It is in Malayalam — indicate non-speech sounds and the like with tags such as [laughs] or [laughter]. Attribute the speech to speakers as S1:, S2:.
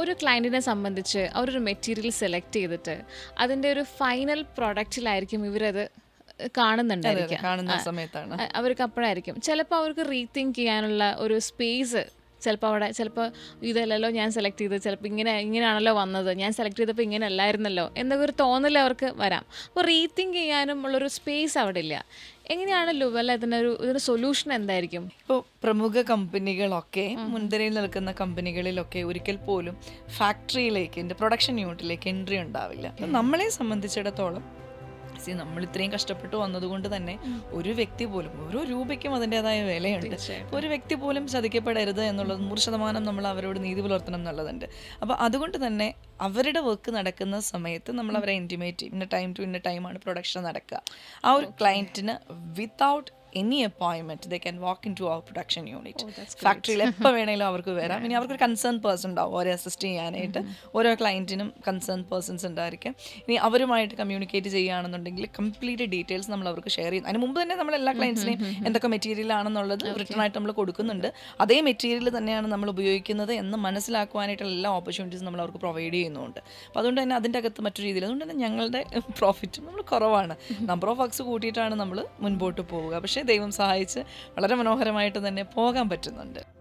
S1: ഒരു ക്ലയന്റിനെ സംബന്ധിച്ച് അവരൊരു മെറ്റീരിയൽ സെലക്ട് ചെയ്തിട്ട് അതിന്റെ ഒരു ഫൈനൽ പ്രൊഡക്റ്റിലായിരിക്കും ഇവരത് കാണുന്നുണ്ടായിരിക്കും
S2: കാണുന്ന സമയത്താണ്.
S1: അവർക്ക് അപ്പോഴായിരിക്കും. ചിലപ്പോൾ അവർക്ക് റീതിങ്ക് ചെയ്യാനുള്ള ഒരു സ്പേസ് ചിലപ്പോൾ അവിടെ ചിലപ്പോൾ ഇതല്ലല്ലോ ഞാൻ സെലക്ട് ചെയ്തത് ചിലപ്പോൾ ഇങ്ങനെ ഇങ്ങനെയാണല്ലോ വന്നത്. ഞാൻ സെലക്ട് ചെയ്തപ്പോൾ ഇങ്ങനെ അല്ലായിരുന്നല്ലോ എന്നൊക്കെ ഒരു തോന്നൽ അവർക്ക് വരാം. അപ്പോൾ റീതിങ്ക് ചെയ്യാനും ഉള്ളൊരു സ്പേസ് അവിടെ ഇല്ല. എങ്ങനെയാണ് ലുവൽ ഇതിനൊരു ഇതിന് സൊല്യൂഷൻ എന്തായിരിക്കും?
S2: ഇപ്പോൾ പ്രമുഖ കമ്പനികളൊക്കെ മുൻനിരയിൽ നിൽക്കുന്ന കമ്പനികളിലൊക്കെ ഒരിക്കൽ പോലും ഫാക്ടറിയിലേക്ക് എന്റെ പ്രൊഡക്ഷൻ യൂണിറ്റിലേക്ക് എൻട്രി ഉണ്ടാവില്ല. നമ്മളെ സംബന്ധിച്ചിടത്തോളം സി നമ്മൾ ഇത്രയും കഷ്ടപ്പെട്ട് വന്നതുകൊണ്ട് തന്നെ ഒരു വ്യക്തി പോലും ഓരോ രൂപയ്ക്കും അതിന്റെതായ വിലയുണ്ട്. ഒരു വ്യക്തി പോലും ചതിക്കപ്പെടരുത് എന്നുള്ളത് നൂറ് ശതമാനം നമ്മൾ അവരോട് നീതി പുലർത്തണം എന്നുള്ളതുണ്ട്. അപ്പോൾ അതുകൊണ്ട് തന്നെ അവരുടെ വർക്ക് നടക്കുന്ന സമയത്ത് നമ്മൾ അവരെ ഇന്റിമേറ്റ് ഇന്ന ടൈം ടു ഇന്ന ടൈമാണ് പ്രൊഡക്ഷൻ നടക്കുക. ആ ഒരു ക്ലയന്റിന് without any അപ്പോയിൻമെന്റ് they can walk in to our production unit ഫാക്ടറിയിൽ എപ്പോൾ വേണമെങ്കിലും അവർക്ക് വരാം. ഇനി അവർക്കൊരു കൺസേൺ പേഴ്സൺ ഉണ്ടാവും ഓരോ അസിസ്റ്റ് ചെയ്യാനായിട്ട്. ഓരോ ക്ലയന്റിനും കൺസേൺ പേഴ്സൺസ് ഉണ്ടായിരിക്കും. ഇനി അവരുമായിട്ട് കമ്മ്യൂണിക്കേറ്റ് ചെയ്യുകയാണെന്നുണ്ടെങ്കിൽ കംപ്ലീറ്റ് ഡീറ്റെയിൽസ് നമ്മൾ അവർക്ക് ഷെയർ ചെയ്യും അതിന് മുമ്പ് തന്നെ നമ്മൾ എല്ലാ ക്ലയൻസിനെയും എന്തൊക്കെ മെറ്റീരിയൽ ആണെന്നുള്ളത് റിട്ടേൺ ആയിട്ട് നമ്മൾ കൊടുക്കുന്നുണ്ട്. അതേ മെറ്റീരിയൽ തന്നെയാണ് നമ്മൾ ഉപയോഗിക്കുന്നത് എന്ന് മനസ്സിലാക്കുവാനായിട്ടുള്ള എല്ലാ ഓപ്പർച്യൂണിറ്റീസ് നമ്മൾ അവർക്ക് പ്രൊവൈഡ് ചെയ്യുന്നുണ്ട്. അപ്പോൾ അതുകൊണ്ട് തന്നെ അതിന്റെ അകത്ത് മറ്റു രീതിയിൽ അതുകൊണ്ട് തന്നെ ഞങ്ങളുടെ [laughs] പ്രോഫിറ്റ് നമ്മൾ കുറവാണ്. നമ്പർ ഓഫ് വർക്ക്സ് കൂട്ടിയിട്ടാണ് നമ്മൾ മുൻപോട്ട് പോവുക. പക്ഷേ ദൈവം സഹായിച്ച് വളരെ മനോഹരമായിട്ട് തന്നെ പോകാൻ പറ്റുന്നുണ്ട്.